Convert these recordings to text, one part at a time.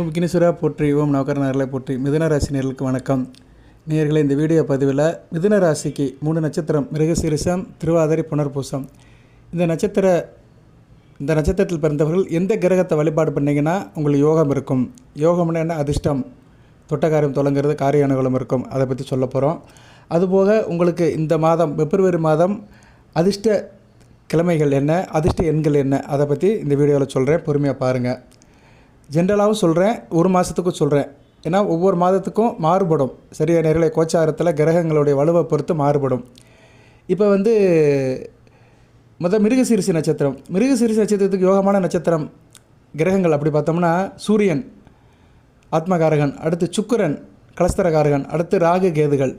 ஓம் கினிசுரா போற்றி ஓம் நவகரநர்களை போற்றி. மிதுன ராசி நேர்களுக்கு வணக்கம். நேர்களை இந்த வீடியோ பதிவில் மிதுன ராசிக்கு மூணு நட்சத்திரம் மிருகசீரிசம் திருவாதிரை புனர்பூசம். இந்த நட்சத்திர இந்த நட்சத்திரத்தில் பிறந்தவர்கள் எந்த கிரகத்தை வழிபாடு பண்ணீங்கன்னா உங்களுக்கு யோகம் இருக்கும். யோகம்னா என்ன? அதிர்ஷ்டம். தொட்ட காரியம் தொடங்குறது காரிய அனுகூலம் இருக்கும். அதை பற்றி சொல்ல போகிறோம் அதுபோக உங்களுக்கு இந்த மாதம் பிப்ரவரி மாதம் அதிர்ஷ்ட கிழமைகள் என்ன? அதிர்ஷ்ட எண்கள் என்ன? அதை பற்றி இந்த வீடியோவில் சொல்கிறேன் பொறுமையாக பாருங்கள் ஜென்ரலாகவும் சொல்கிறேன் ஒரு மாதத்துக்கும் சொல்கிறேன் ஏன்னா ஒவ்வொரு மாதத்துக்கும் மாறுபடும். சரியா நேரில் கோச்சாரத்தில் கிரகங்களுடைய வலுவை பொறுத்து மாறுபடும். இப்போ வந்து முதல் மிருகசீரிசி நட்சத்திரம். மிருகசீரிசி நட்சத்திரத்துக்கு யோகமான நட்சத்திரம் கிரகங்கள். அப்படி பார்த்தோம்னா சூரியன் ஆத்மகாரகன் அடுத்து சுக்கரன் கலஸ்தரகாரகன் அடுத்து ராகு கேதுகள்.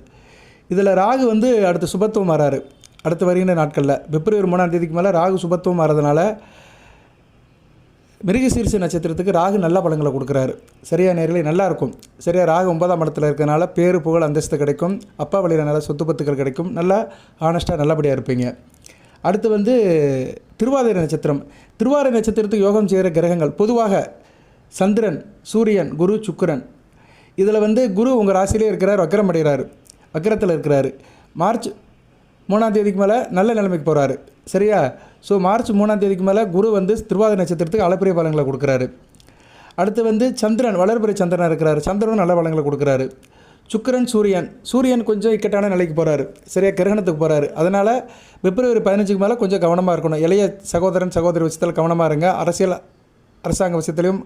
இதில் ராகு வந்து அடுத்து சுபத்துவம் மாறாரு அடுத்து வருகின்ற நாட்களில். பிப்ரவரி மூணாம் தேதிக்கு மேலே ராகு சுபத்துவம் மாறதுனால மிருகசீரிச நட்சத்திரத்துக்கு ராகு நல்ல பலன்களை கொடுக்குறாரு. சரியா நேரிலே நல்லா இருக்கும் சரியா ராகு ஒன்பதாம் இடத்துல இருக்கிறனால பேரு புகழ் அந்தஸ்து கிடைக்கும். அப்பா வழியில் நல்ல சொத்து பத்துக்கள் கிடைக்கும். நல்லா ஆனஸ்ட்டாக நல்லபடியாக இருப்பீங்க. அடுத்து வந்து திருவாதிரை நட்சத்திரம். திருவாதிரை நட்சத்திரத்துக்கு யோகம் செய்கிற கிரகங்கள். பொதுவாக சந்திரன் சூரியன் குரு சுக்கரன். இதில் வந்து குரு உங்கள் ராசியிலே இருக்கிறார் வக்கரம் அடைகிறாரு. வக்கரத்தில் இருக்கிறாரு. மார்ச் மூணாம் தேதிக்கு மேலே நல்ல நிலைமைக்கு போகிறாரு சரியா? ஸோ மார்ச் மூணாம் தேதிக்கு மேலே குரு வந்து திருவாத நட்சத்திரத்துக்கு அளப்பரிய பலன்களை கொடுக்குறாரு. அடுத்து வந்து சந்திரன் வளர்பிறை சந்திரன் இருக்கிறாரு. சந்திரனும் நல்ல பலன்களை கொடுக்குறாரு. சுக்கிரன் சூரியன். சூரியன் கொஞ்சம் இக்கட்டான நிலைக்கு போகிறாரு சரியாக கிரகணத்துக்கு போகிறாரு அதனால் பிப்ரவரி பதினஞ்சுக்கு மேலே கொஞ்சம் கவனமாக இருக்கணும். இளைய சகோதரன் சகோதரி விஷயத்தில் கவனமாக இருங்க. அரசியல் அரசாங்க விஷயத்துலையும்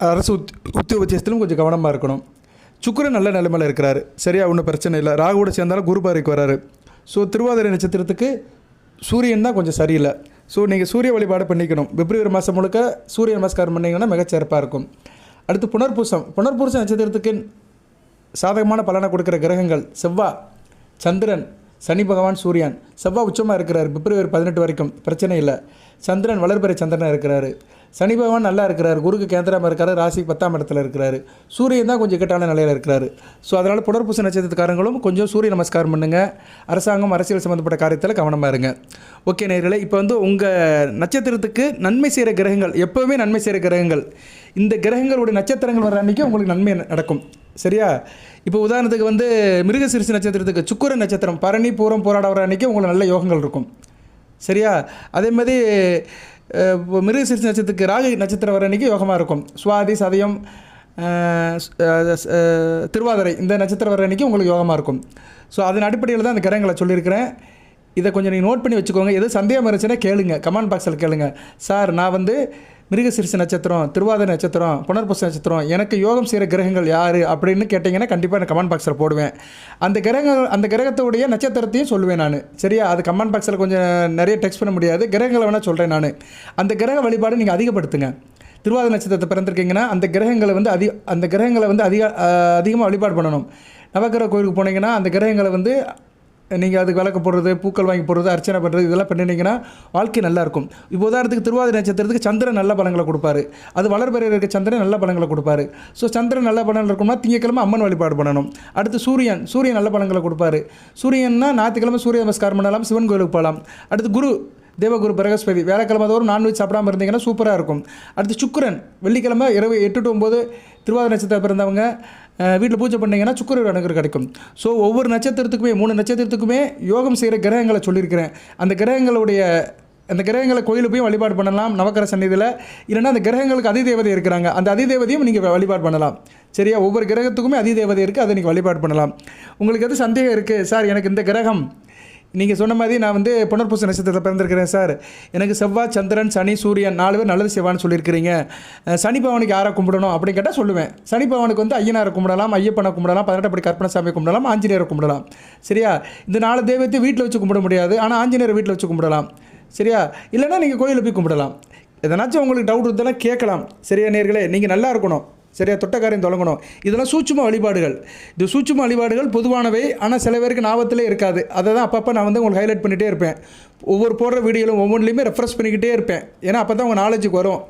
அரசு உத் உத்தியோக விஷயத்திலும் கொஞ்சம் கவனமாக இருக்கணும். சுக்கிரன் நல்ல நிலைமையில் இருக்கிறாரு. சரியாக ஒன்றும் பிரச்சனை இல்லை. ராகுவோட சேர்ந்தாலும் குரு பார்வைக்கு வராரு. ஸோ திருவாதிரை நட்சத்திரத்துக்கு சூரியன் தான் கொஞ்சம் சரியில்லை. ஸோ நீங்கள் சூரிய வழிபாடு பண்ணிக்கணும். பிப்ரவரி மாதம் முழுக்க சூரிய நமஸ்காரம் பண்ணிங்கன்னா மிகச்சிறப்பாக இருக்கும். அடுத்து புனர்பூசம். புனர்பூசம் நட்சத்திரத்துக்கு சாதகமான பலனை கொடுக்குற கிரகங்கள் செவ்வாய் சந்திரன் சனி பகவான் சூரியன். செவ்வாய் உச்சமாக இருக்கிறார். பிப்ரவரி பதினெட்டு வரைக்கும் பிரச்சனை இல்லை. சந்திரன் வளர்பறை சந்திரனாக இருக்கிறாரு. சனி பகவான் நல்லா இருக்கிறார். குருக்கு கேந்திரமாக இருக்கிறார் ராசி பத்தாம் இடத்துல இருக்கிறாரு. சூரியன் தான் கொஞ்சம் இக்கட்டான நிலையில் இருக்கிறாரு. ஸோ அதனால் புடற்பூச நட்சத்திரக்காரங்களும் கொஞ்சம் சூரிய நமஸ்காரம் பண்ணுங்கள் அரசாங்கம் அரசியல் சம்மந்தப்பட்ட காரியத்தில் கவனமாக இருங்க. ஓகே நேர்களை இப்போ வந்து உங்கள் நட்சத்திரத்துக்கு நன்மை செய்கிற கிரகங்கள் எப்போவுமே நன்மை செய்கிற கிரகங்கள் இந்த கிரகங்களுடைய நட்சத்திரங்கள் வர அன்றைக்கி உங்களுக்கு நன்மை நடக்கும். சரியா? இப்போ உதாரணத்துக்கு வந்து மிருகசிரிசி நட்சத்திரத்துக்கு சுக்குர நட்சத்திரம் பரணி பூரம் போராட வர அன்றைக்கி உங்களுக்கு நல்ல யோகங்கள் இருக்கும். சரியா? அதே மாதிரி அஹ், இப்போ மிருகசிரிசி நட்சத்திரத்துக்கு ராகு நட்சத்திரம் வர அன்றைக்கி யோகமாக இருக்கும். சுவாதி சதயம் திருவாதிரை இந்த நட்சத்திரம் வர அன்றைக்கி உங்களுக்கு யோகமாக இருக்கும். ஸோ அதன் அடிப்படையில் தான் அந்த கிரகங்களை சொல்லியிருக்கிறேன். இதை கொஞ்சம் நீங்கள் நோட் பண்ணி வச்சுக்கோங்க. எது சந்தேகம் இருந்துச்சுன்னா கேளுங்க. கமெண்ட் பாக்ஸில் கேளுங்க. சார் நான் வந்து மிருகசிரிசு நட்சத்திரம் திருவாதிரை நட்சத்திரம் புனர்பூச நட்சத்திரம் எனக்கு யோகம் செய்கிற கிரகங்கள் யார் அப்படின்னு கேட்டிங்கன்னா கண்டிப்பாக நான் கமெண்ட் பாக்ஸில் போடுவேன். அந்த கிரகங்கள் அந்த கிரகத்தோடைய நட்சத்திரத்தையும் சொல்லுவேன் நான். சரியா? அது கமெண்ட் பாக்ஸில் கொஞ்சம் நிறைய டெக்ஸ்ட் பண்ண முடியாது. கிரகங்களை வேணால் சொல்கிறேன் நான். அந்த கிரக வழிபாடு நீங்கள் அதிகப்படுத்துங்க. திருவாதிரை நட்சத்திரத்தை பிறந்திருக்கீங்கன்னா அந்த கிரகங்களை வந்து அதி அந்த கிரகங்களை வந்து அதிக அதிகமாக வழிபாடு பண்ணணும். நவக்கிரக கோயிலுக்கு போனீங்கன்னா அந்த கிரகங்களை வந்து நீங்கள் அதுக்கு விளக்கு போடுறது பூக்கள் வாங்கி போடுறது அர்ச்சனை பண்ணுறது இதெல்லாம் பண்ணினீங்கன்னா வாழ்க்கை நல்லா இருக்கும். இப்போ உதாரணத்துக்கு திருவாதிரை நட்சத்திரத்துக்கு சந்திரன் நல்ல பலங்களை கொடுப்பாரு. அது வளர்பறையில் இருக்க சந்திரன் நல்ல பலங்களை கொடுப்பாரு. ஸோ சந்திரன் நல்ல பலன் இருக்கும்னா திங்கக்கிழமை அம்மன் வழிபாடு பண்ணணும். அடுத்து சூரியன் சூரியன் நல்ல பலங்களை கொடுப்பாரு. சூரியன்னா ஞாயிற்றுக்கிழமை சூரிய நமஸ்காரம் பண்ணலாம் சிவன் கோயிலுக்கு போகலாம். அடுத்து குரு தேவகுரு பிரகஸ்பதி. வேலைக்கிழமை தோறும் நான்வெஜ் சாப்பிடாமல் இருந்தீங்கன்னா சூப்பராக இருக்கும். அடுத்து சுக்கரன் வெள்ளிக்கிழமை இரவு எட்டு டு ஒம்பது திருவாதிரை நட்சத்திரம் பிறந்தவங்க. வீட்டில் பூஜை பண்ணிங்கன்னா சுக்கர அணுகர் கிடைக்கும். ஸோ ஒவ்வொரு நட்சத்திரத்துக்குமே மூணு நட்சத்திரத்துக்குமே யோகம் செய்கிற கிரகங்களை சொல்லியிருக்கிறேன். அந்த கிரகங்களுடைய அந்த கிரகங்களை கோயிலுக்கு போய் வழிபாடு பண்ணலாம் நவக்கர சந்நிதியில். இல்லைன்னா அந்த கிரகங்களுக்கு அதிதேவதை இருக்கிறாங்க. அந்த அதிதேவதையும் நீங்கள் வழிபாடு பண்ணலாம். சரியா? ஒவ்வொரு கிரகத்துக்குமே அதிதேவதை இருக்குது அதை நீங்கள் வழிபாடு பண்ணலாம். உங்களுக்கு எது சந்தேகம் இருக்குது சார் எனக்கு இந்த கிரகம் நீங்கள் சொன்ன மாதிரி நான் வந்து புனர்பூச நட்சத்திரத்தில் பிறந்திருக்கிறேன் சார். எனக்கு செவ்வாய் சந்திரன் சனி சூரியன் நாலு பேர் நல்லது செய்வான்னு சொல்லியிருக்கிறீங்க. சனி பவனுக்கு யாரை கும்பிடணும் அப்படின்னு கேட்டால் சொல்லுவேன். சனி பவனுக்கு வந்து ஐயனாரை கும்பிடலாம் ஐயப்பனை கும்பிடலாம் பதினெட்டுப்படி கற்பனை சாமி கும்பிடலாம் ஆஞ்சநேயரை கும்பிடலாம். சரியா? இந்த நாலு தெய்வத்தை வீட்டில் வச்சு கும்பிட முடியாது. ஆனால் ஆஞ்சநேயரை வீட்டில் வச்சு கும்பிடலாம். சரியா? இல்லைன்னா நீங்கள் கோயிலில் போய் கும்பிடலாம். எதனாச்சும் உங்களுக்கு டவுட் இருந்தாலும் கேட்கலாம். சரியா நேர்களே? நீங்கள் நல்லா இருக்கணும். சரியா? தொட்டக்காரையும் தொடங்கணும். இதெல்லாம் சூட்சும வழிபாடுகள். இது சூட்சும வழிபாடுகள் பொதுவானவை. ஆனால் சில பேருக்கு ஞாபகத்திலே இருக்காது. அதை தான் அப்பப்போ நான் வந்து உங்களுக்கு ஹைலைட் பண்ணிகிட்டே இருப்பேன். ஒவ்வொரு போடுற வீடியோவிலும் ஒவ்வொன்றிலையுமே ரெஃப்ரெஷ் பண்ணிக்கிட்டே இருப்பேன். ஏன்னா அப்போ தான் உங்கள் நாலேஜுக்கு வரும்.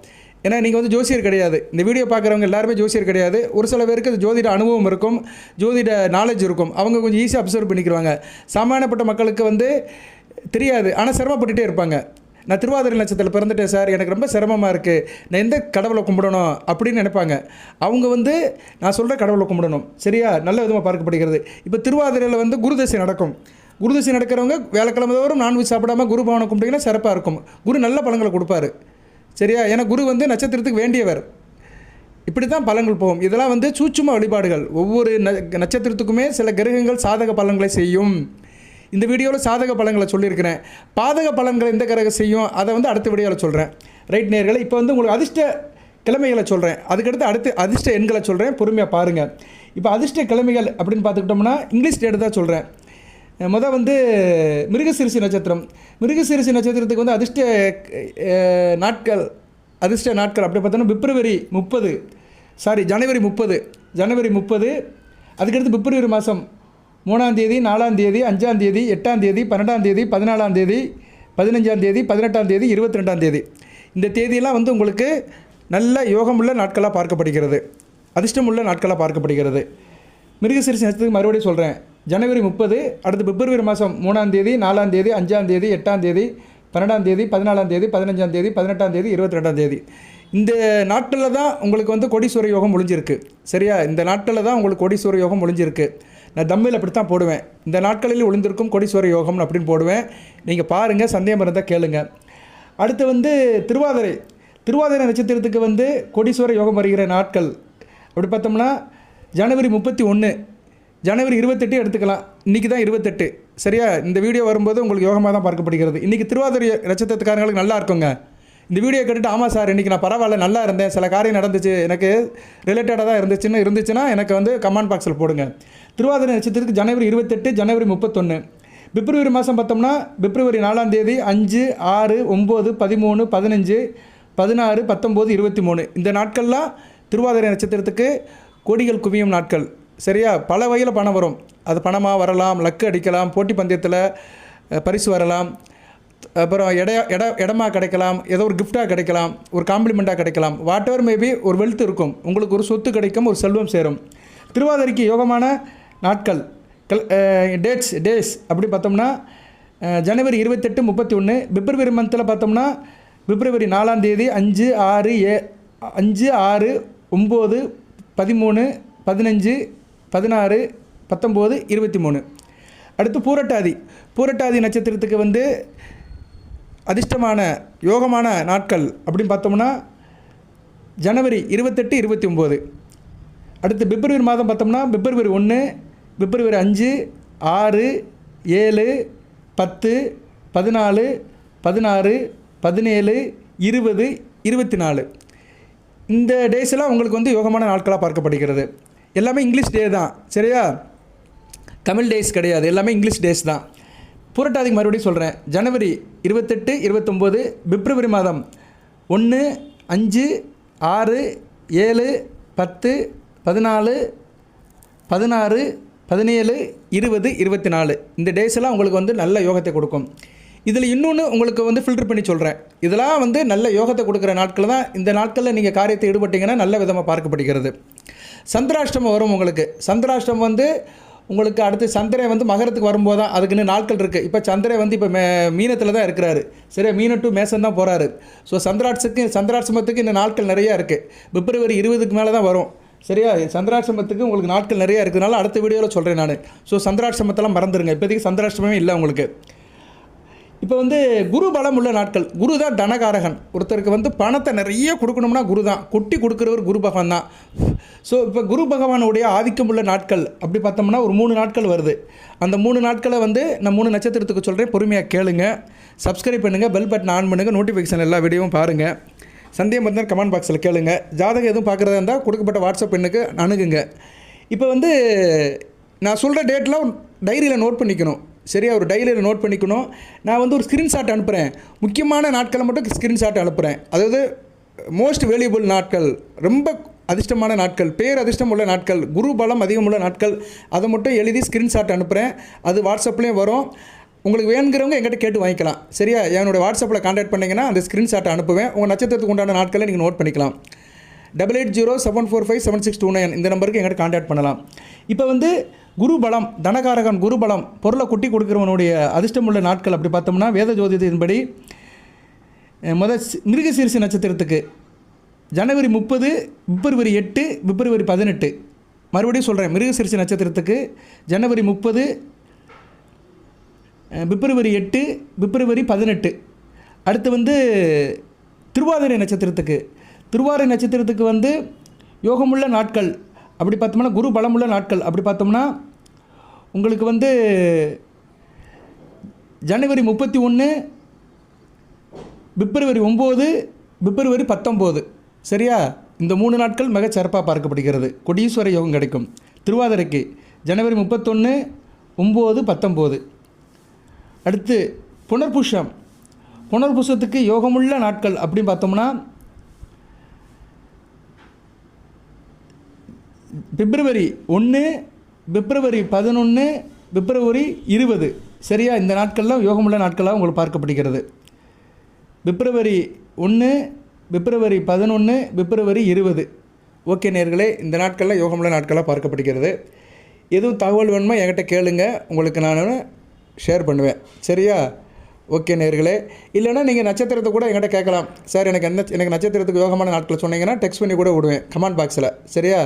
ஏன்னா நீங்கள் வந்து ஜோசியர் கிடையாது. இந்த வீடியோ பார்க்குறவங்க எல்லாருமே ஜோசியர் கிடையாது. ஒரு சில பேருக்கு ஜோதிட அனுபவம் இருக்கும். ஜோதிட நாலேஜ் இருக்கும். அவங்க கொஞ்சம் ஈஸியாக அப்சர்வ் பண்ணிக்கிறாங்க சாமானியப்பட்ட மக்களுக்கு வந்து தெரியாது. ஆனால் சிரமப்பட்டுகிட்டே இருப்பாங்க. நான் திருவாதிரை நட்சத்திரத்தில் பிறந்துட்டேன் சார். எனக்கு ரொம்ப சிரமமாக இருக்குது நான் எந்த கடவுளை கும்பிடணும் அப்படின்னு நினைப்பாங்க. அவங்க வந்து நான் சொல்கிற கடவுளை கும்பிடணும். சரியா? நல்ல விதமாக பார்க்கப்படுகிறது. இப்போ திருவாதிரையில் வந்து குருதசை நடக்கும். குருதசை நடக்கிறவங்க வேலைக்கிழமை தோறும் நான்வெஜ் சாப்பிடாம குரு பவனை கும்பிட்டிங்கன்னா சிறப்பாக இருக்கும். குரு நல்ல பழங்களை கொடுப்பாரு. சரியா? ஏன்னா குரு வந்து நட்சத்திரத்துக்கு வேண்டியவர். இப்படி தான் பலன்கள் போகும். இதெல்லாம் வந்து சூட்சும வழிபாடுகள். ஒவ்வொரு ந நட்சத்திரத்துக்குமே சில கிரகங்கள் சாதக பலன்களை செய்யும். இந்த வீடியோவில் சாதக பலன்களை சொல்லியிருக்கிறேன். பாதக பலன்களை எந்த கிரகம் செய்யும்? அதை வந்து அடுத்த வீடியோவில் சொல்கிறேன் ரைட் நேர்களை இப்போ வந்து உங்களுக்கு அதிர்ஷ்ட கிழமைகளை சொல்கிறேன் அதுக்கடுத்து அடுத்து அதிர்ஷ்ட எண்களை சொல்கிறேன் பொறுமையாக பாருங்கள் இப்போ அதிர்ஷ்ட கிழமைகள் அப்படின்னு பார்த்துக்கிட்டோம்னா இங்கிலீஷ் டேட் தான் சொல்கிறேன் முதல் வந்து மிருகசிரிசி நட்சத்திரம். மிருகசிரிசி நட்சத்திரத்துக்கு வந்து அதிர்ஷ்ட நாட்கள் அதிர்ஷ்ட நாட்கள் அப்படி பார்த்தோன்னா பிப்ரவரி முப்பது. சாரி ஜனவரி முப்பது. ஜனவரி முப்பது. அதுக்கடுத்து பிப்ரவரி மாதம் மூணாம் தேதி நாலாம் தேதி அஞ்சாம் தேதி எட்டாம் தேதி பன்னெண்டாம் தேதி பதினாலாம் தேதி பதினஞ்சாம் தேதி பதினெட்டாம் தேதி இருபத்தி ரெண்டாம் தேதி. இந்த தேதியெல்லாம் வந்து உங்களுக்கு நல்ல யோகமுள்ள நாட்களாக பார்க்கப்படுகிறது. அதிர்ஷ்டமுள்ள நாட்களாக பார்க்கப்படுகிறது. மிருகசிரிசி நட்சத்திரத்துக்கு மறுபடியும் சொல்கிறேன் ஜனவரி முப்பது அடுத்து பிப்ரவரி மாதம் மூணாம் தேதி நாலாம் தேதி அஞ்சாம் தேதி எட்டாம் தேதி பன்னெண்டாம் தேதி பதினாலாம் தேதி பதினஞ்சாம் தேதி பதினெட்டாம் தேதி இருபத்தி ரெண்டாம் தேதி. இந்த நாட்களில் தான் உங்களுக்கு வந்து கொடிசூர யோகம் முடிஞ்சிருக்கு. சரியா? இந்த நாட்களில் தான் உங்களுக்கு கொடிசூர யோகம் முடிஞ்சிருக்கு. நான் தம்மில் அப்படி தான் போடுவேன். இந்த நாட்களில் ஒளிந்திருக்கும் கோடீஸ்வர யோகம்னு அப்படின்னு போடுவேன். நீங்கள் பாருங்கள் சந்தேகம் இருந்தால் கேளுங்க. அடுத்து வந்து திருவாதிரை. திருவாதிரை நட்சத்திரத்துக்கு வந்து கோடீஸ்வர யோகம் வருகிற நாட்கள். அப்படி பார்த்தோம்னா ஜனவரி முப்பத்தி ஒன்று ஜனவரி இருபத்தெட்டு எடுத்துக்கலாம். இன்றைக்கி தான் இருபத்தெட்டு. சரியா? இந்த வீடியோ வரும்போது உங்களுக்கு யோகமாக தான் பார்க்கப்படுகிறது. இன்றைக்கி திருவாதிரை நட்சத்திரத்துக்காரங்களுக்கு நல்லா இருக்குங்க. இந்த வீடியோ கேட்டுட்டு ஆமாம் சார் இன்றைக்கி நான் பரவாயில்ல நல்லா இருந்தேன். சில காரியம் நடந்துச்சு. எனக்கு ரிலேட்டடாக தான் இருந்துச்சுன்னு இருந்துச்சுன்னா எனக்கு வந்து கமெண்ட் பாக்ஸில் போடுங்க. திருவாதிரை நட்சத்திரத்துக்கு ஜனவரி இருபத்தெட்டு ஜனவரி முப்பத்தொன்று பிப்ரவரி மாதம் பார்த்தோம்னா பிப்ரவரி நாலாம் தேதி அஞ்சு ஆறு ஒம்பது பதிமூணு பதினஞ்சு பதினாறு பத்தொம்போது இருபத்தி மூணு இந்த நாட்கள்லாம் திருவாதிரை நட்சத்திரத்துக்கு கொடிகள் குவியும் நாட்கள். சரியா? பல வகையில் பணம் வரும். அது பணமாக வரலாம் லக்கு அடிக்கலாம் போட்டி பந்தயத்தில் பரிசு வரலாம். அப்புறம் இட இட இடமா கிடைக்கலாம் ஏதோ ஒரு கிஃப்டாக கிடைக்கலாம் ஒரு காம்ப்ளிமெண்ட்டாக கிடைக்கலாம். வாட் எவர் மேபி ஒரு வெல்த் இருக்கும். உங்களுக்கு ஒரு சொத்து கிடைக்கும் ஒரு செல்வம் சேரும். திருவாதிரைக்கு யோகமான நாட்கள். கல் டேட்ஸ் டேஸ் அப்படி பார்த்தோம்னா ஜனவரி இருபத்தெட்டு முப்பத்தி ஒன்று பிப்ரவரி மந்தில் பார்த்தோம்னா பிப்ரவரி நாலாம் தேதி அஞ்சு ஆறு ஏ அஞ்சு ஆறு ஒம்பது பதிமூணு பதினஞ்சு பதினாறு பத்தொம்போது இருபத்தி மூணு. அடுத்து பூரட்டாதி. பூரட்டாதி நட்சத்திரத்துக்கு வந்து அதிர்ஷ்டமான யோகமான நாட்கள் அப்படின்னு பார்த்தோம்னா ஜனவரி இருபத்தெட்டு இருபத்தி ஒம்பது அடுத்து பிப்ரவரி மாதம் பார்த்தோம்னா பிப்ரவரி ஒன்று பிப்ரவரி அஞ்சு ஆறு ஏழு பத்து பதினாலு பதினாறு பதினேழு இருபது இருபத்தி நாலு இந்த டேஸ் எல்லாம் உங்களுக்கு வந்து யோகமான நாட்களாக பார்க்கப்படுகிறது. எல்லாமே இங்கிலீஷ் டே தான் சரியா? தமிழ் டேஸ் கிடையாது எல்லாமே இங்கிலீஷ் டேஸ் தான். புரட்டாதிக்கு மறுபடியும் சொல்கிறேன் ஜனவரி இருபத்தெட்டு இருபத்தொம்போது பிப்ரவரி மாதம் ஒன்று அஞ்சு ஆறு ஏழு பத்து பதினாலு பதினாறு பதினேழு இருபது இருபத்தி நாலு இந்த டேஸ் எல்லாம் உங்களுக்கு வந்து நல்ல யோகத்தை கொடுக்கும். இதில் இன்னொன்று உங்களுக்கு வந்து ஃபில்டர் பண்ணி சொல்கிறேன் இதெல்லாம் வந்து நல்ல யோகத்தை கொடுக்குற நாட்கள் தான். இந்த நாட்களில் நீங்கள் காரியத்தை ஈடுபட்டீங்கன்னா நல்ல விதமாக பார்க்கப்படுகிறது. சந்திராஷ்டமம் வரும் உங்களுக்கு. சந்திராஷ்டமம் வந்து உங்களுக்கு அடுத்து சந்திரன் வந்து மகரத்துக்கு வரும்போது தான் அதுக்குன்னு நாட்கள் இருக்குது இப்போ சந்திரன் வந்து இப்போ மே மீனத்தில் தான் இருக்கிறாரு. சரியா? மீன டு மேசன் தான் போகிறாரு ஸோ சந்திராட்சத்துக்கு சந்திராட்சமத்துக்கு இந்த நாட்கள் நிறையா இருக்குது பிப்ரவரி இருபதுக்கு மேலே தான் வரும். சரியா? சந்திராட்சமத்துக்கு உங்களுக்கு நாட்கள் நிறையா இருக்கிறதுனால அடுத்த வீடியோவில் சொல்கிறேன் நான். ஸோ சந்திராட்சமத்தெல்லாம் மறந்துடுங்க இப்போதைக்கு சந்திராட்சமே இல்லை உங்களுக்கு. இப்போ வந்து குரு பலம் உள்ள நாட்கள். குரு தான் தனகாரகன். ஒருத்தருக்கு வந்து பணத்தை நிறைய கொடுக்கணும்னா குரு தான். கொட்டி கொடுக்குறவர் குரு பகவான் தான். ஸோ இப்போ குரு பகவானுடைய ஆதிக்கம் உள்ள நாட்கள் அப்படி பார்த்தோம்னா ஒரு மூணு நாட்கள் வருது. அந்த மூணு நாட்களை வந்து நான் மூணு நட்சத்திரத்துக்கு சொல்கிறேன் பொறுமையாக கேளுங்க. சப்ஸ்கிரைப் பண்ணுங்கள் பெல் பட்டன் ஆன் பண்ணுங்கள் நோட்டிஃபிகேஷன் எல்லா வீடியோவும் பாருங்கள் சந்தேகம் இருந்தால் கமெண்ட் பாக்ஸில் கேளுங்க. ஜாதகம் எதுவும் பார்க்குறதா இருந்தால் கொடுக்கப்பட்ட வாட்ஸ்அப் எண்ணுக்கு அணுகுங்க. இப்போ வந்து நான் சொல்கிற டேட்லாம் டைரியில் நோட் பண்ணிக்கணும். சரியா ஒரு டைரியில் நோட் பண்ணிக்கணும். நான் வந்து ஒரு ஸ்க்ரீன்ஷாட் அனுப்புகிறேன் முக்கியமான நாட்களை மட்டும் ஸ்க்ரீன்ஷாட் அனுப்புகிறேன் அதாவது மோஸ்ட் வேல்யூபிள் நாட்கள் ரொம்ப அதிர்ஷ்டமான நாட்கள் பேர் அதிர்ஷ்டம் உள்ள நாட்கள் குரு பலம் அதிகமுள்ள நாட்கள் அதை மட்டும் எழுதி ஸ்க்ரீன்ஷாட் அனுப்புகிறேன் அது வாட்ஸ்அப்லேயும் வரும். உங்களுக்கு வேணுங்கிறவங்க எங்கிட்ட கேட்டு வாங்கிக்கலாம். சரியா? என்னோடய வாட்ஸ்அப்பில் காண்டாக்ட் பண்ணிங்கன்னா அந்த ஸ்க்ரீன்ஷாட்டை அனுப்புவேன். உங்கள் நட்சத்திரத்துக்கு உண்டான நாட்களை நீங்கள் நோட் பண்ணிக்கலாம். Double eight zero seven four five seven six two nine இந்த நம்பருக்கு எங்கிட்ட காண்டாக்ட் பண்ணலாம். இப்போ வந்து குரு பலம் தனகாரகன் குரு பலம் பொருளை குட்டி கொடுக்குறவனுடைய அதிர்ஷ்டமுள்ள நாட்கள் அப்படி பார்த்தோம்னா வேத ஜோதிடத்தின்படி முதல் மிருகசீரிசி நட்சத்திரத்துக்கு ஜனவரி முப்பது பிப்ரவரி எட்டு பிப்ரவரி பதினெட்டு. மறுபடியும் சொல்கிறேன் மிருகசீரிசி நட்சத்திரத்துக்கு ஜனவரி முப்பது பிப்ரவரி எட்டு பிப்ரவரி பதினெட்டு. அடுத்து வந்து திருவாதிரை நட்சத்திரத்துக்கு திருவாரூர் நட்சத்திரத்துக்கு வந்து யோகமுள்ள நாட்கள். அப்படி பார்த்தோம்னா குரு பலமுள்ள நாட்கள். அப்படி பார்த்தோம்னா உங்களுக்கு வந்து ஜனவரி முப்பத்தி ஒன்று பிப்ரவரி ஒம்பது பிப்ரவரி பத்தொம்போது. சரியா? இந்த மூணு நாட்கள் மிகச் சிறப்பாக பார்க்கப்படுகிறது. கொடீஸ்வர யோகம் கிடைக்கும். திருவாதிரைக்கு ஜனவரி முப்பத்தொன்று ஒம்பது பத்தொம்போது. அடுத்து புனர்புஷம். புனர்புஷத்துக்கு யோகமுள்ள நாட்கள் அப்படின்னு பார்த்தோம்னா பிப்ரவரி ஒன்று பிப்ரவரி பதினொன்று பிப்ரவரி இருபது. சரியா? இந்த நாட்கள்லாம் யோகமுள்ள நாட்களாக உங்களுக்கு பார்க்கப்படுகிறது. பிப்ரவரி ஒன்று பிப்ரவரி பதினொன்று பிப்ரவரி இருபது. ஓகே நேர்களே இந்த நாட்களில் யோகமுள்ள நாட்களாக பார்க்கப்படுகிறது. எதுவும் தகவல் வேணுமோ? என்கிட்ட கேளுங்க. உங்களுக்கு நான் ஷேர் பண்ணுவேன். சரியா? ஓகே நேர்களே. இல்லைன்னா நீங்கள் நட்சத்திரத்தை கூட என்கிட்ட கேட்கலாம். சார் எனக்கு என்ன எனக்கு நட்சத்திரத்துக்கு யோகமான நாட்கள் சொன்னீங்கன்னா டெக்ஸ்ட் பண்ணி கூட விடுவேன். கமெண்ட் பாக்ஸில் சரியா?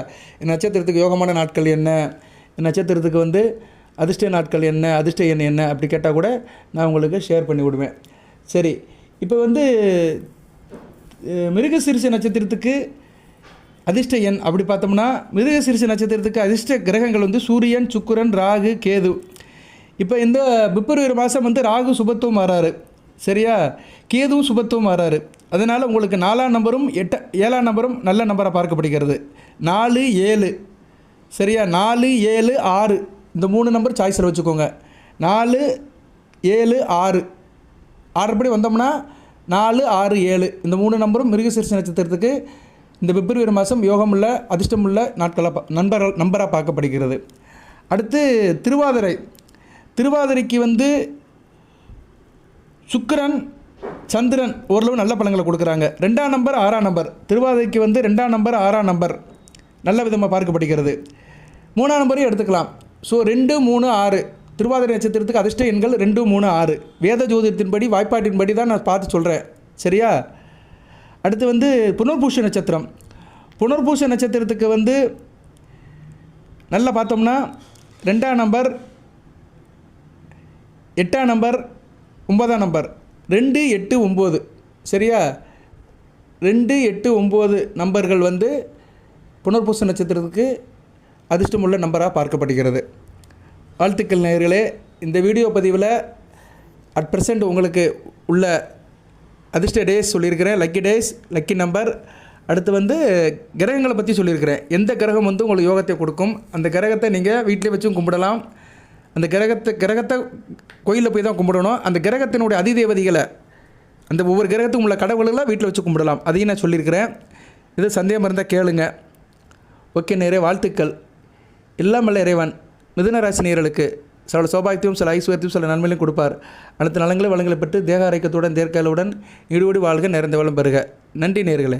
நட்சத்திரத்துக்கு யோகமான நாட்கள் என்ன? நட்சத்திரத்துக்கு வந்து அதிர்ஷ்ட நாட்கள் என்ன? அதிர்ஷ்ட எண் என்ன? அப்படி கேட்டால் கூட நான் உங்களுக்கு ஷேர் பண்ணி விடுவேன். சரி. இப்போ வந்து மிருக மிருகசீரிஷ நட்சத்திரத்துக்கு அதிர்ஷ்ட எண் அப்படி பார்த்தோம்னா மிருகசீரிஷ நட்சத்திரத்துக்கு அதிர்ஷ்ட கிரகங்கள் வந்து சூரியன் சுக்கரன் ராகு கேது. இப்போ இந்த பிப்ரவரி மாதம் வந்து ராகு சுபத்துவம் வராரு. சரியா? கேதுவும் சுபத்துவம் வராரு. அதனால் உங்களுக்கு நாலாம் நம்பரும் எட்ட ஏழாம் நம்பரும் நல்ல நம்பராக பார்க்கப்படுகிறது. நாலு ஏழு. சரியா? நாலு ஏழு ஆறு. இந்த மூணு நம்பர் சாய்ஸில் வச்சுக்கோங்க. நாலு ஏழு ஆறு. ஆறுபடி வந்தோம்னா நாலு ஆறு ஏழு. இந்த மூணு நம்பரும் மிருகசீரிஷ நட்சத்திரத்துக்கு இந்த பிப்ரவரி மாதம் யோகமுள்ள அதிர்ஷ்டமுள்ள நாட்களாக நண்பர் நம்பராக பார்க்கப்படுகிறது. அடுத்து திருவாதிரை. திருவாதிரைக்கு வந்து சுக்கரன் சந்திரன் ஓரளவு நல்ல பலன்களை கொடுக்குறாங்க. ரெண்டாம் நம்பர் ஆறாம் நம்பர். திருவாதிரைக்கு வந்து ரெண்டாம் நம்பர் ஆறாம் நம்பர். நல்ல விதமாக பார்க்கப்படுகிறது. மூணாம் நம்பரையும் எடுத்துக்கலாம். ஸோ ரெண்டு மூணு ஆறு. திருவாதிரை நட்சத்திரத்துக்கு அதிர்ஷ்ட எண்கள் ரெண்டு மூணு ஆறு. வேத ஜோதிடத்தின்படி வாய்ப்பாட்டின்படி தான் நான் பார்த்து சொல்கிறேன் சரியா? அடுத்து வந்து புனர்பூஷ நட்சத்திரம். புனர்பூஷ நட்சத்திரத்துக்கு வந்து நல்லா பார்த்தோம்னா ரெண்டாம் நம்பர் எட்டாம் நம்பர் ஒன்பதாம் நம்பர். ரெண்டு எட்டு ஒம்பது. சரியா? ரெண்டு எட்டு ஒம்பது நம்பர்கள் வந்து புனர்பூச நட்சத்திரத்துக்கு அதிர்ஷ்டமுள்ள நம்பராக பார்க்கப்படுகிறது. வாழ்த்துக்கள் நேயர்களே இந்த வீடியோ பதிவில் அட் ப்ரெசண்ட் உங்களுக்கு உள்ள அதிர்ஷ்ட டேஸ் சொல்லியிருக்கிறேன். லக்கி டேஸ் லக்கி நம்பர் அடுத்து வந்து கிரகங்களை பற்றி சொல்லியிருக்கிறேன். எந்த கிரகம் வந்து உங்களுக்கு யோகத்தை கொடுக்கும்? அந்த கிரகத்தை நீங்கள் வீட்டிலே வச்சும் கும்பிடலாம். அந்த கிரகத்தை கிரகத்தை கோயிலில் போய் தான் கும்பிடணும். அந்த கிரகத்தினுடைய அதிதேவதிகளை அந்த ஒவ்வொரு கிரகத்துக்கும் உள்ள கடவுள்களை வீட்டில் வச்சு கும்பிடலாம். அதையும் நான் சொல்லியிருக்கிறேன். இது சந்தேகம் இருந்தால் கேளுங்க. ஓகே நிறைய வாழ்த்துக்கள். இல்லாமல் இறைவன். மிதுன ராசி சில சௌபாகியத்தையும் சில ஐஸ்வர்யத்தையும் சில நன்மையிலும் கொடுப்பார். அனைத்து நலங்களும் வளங்களை பெற்று தேக ஆரோக்கியத்துடன் தேர்காலுடன் ஈடுபடி வாழ்க நிறைந்த வளம் பெறுக. நன்றி நேர்களே